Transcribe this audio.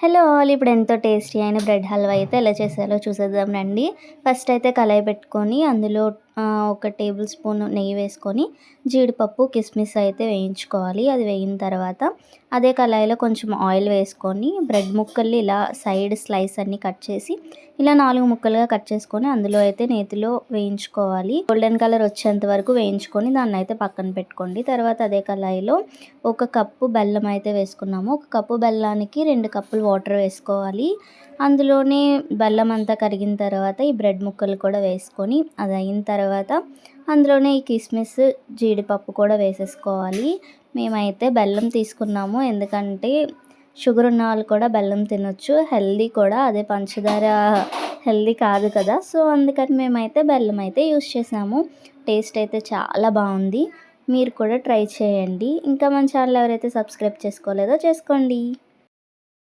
Hello all ఇప్పుడు ఎంతో tasty అయిన బ్రెడ్ హల్వా అయితే ఎలా చేసారో చూసేద్దాం రండి. ఫస్ట్ అయితే కళాయి పెట్టుకొని అందులో ఒక టేబుల్ స్పూన్ నెయ్యి వేసుకొని జీడిపప్పు కిస్మిస్ అయితే వేయించుకోవాలి. అది వేయిన తర్వాత అదే కళాయిలో కొంచెం ఆయిల్ వేసుకొని బ్రెడ్ ముక్కల్ని ఇలా సైడ్ స్లైస్ అన్ని కట్ చేసి ఇలా నాలుగు ముక్కలుగా కట్ చేసుకొని అందులో అయితే నేతిలో వేయించుకోవాలి. గోల్డెన్ కలర్ వచ్చేంత వరకు వేయించుకొని దాన్ని అయితే పక్కన పెట్టుకోండి. తర్వాత అదే కళాయిలో ఒక కప్పు బెల్లం అయితే వేసుకున్నాము. ఒక కప్పు బెల్లానికి రెండు కప్పులు వాటర్ వేసుకోవాలి. అందులోనే బెల్లం అంతా కరిగిన తర్వాత ఈ బ్రెడ్ ముక్కలు కూడా వేసుకొని అది అయిన తర్వాత అందులోనే ఈ కిస్మిస్ జీడిపప్పు కూడా వేసేసుకోవాలి. మేమైతే బెల్లం తీసుకున్నాము. ఎందుకంటే షుగర్ ఉన్న వాళ్ళు కూడా బెల్లం తినొచ్చు. హెల్దీ కూడా. అదే పంచదార హెల్దీ కాదు కదా. సో అందుకని మేమైతే బెల్లం అయితే యూస్ చేసాము. టేస్ట్ అయితే చాలా బాగుంది. మీరు కూడా ట్రై చేయండి. ఇంకా మన ఛానల్ ఎవరైతే సబ్స్క్రైబ్ చేసుకోలేదో చేసుకోండి.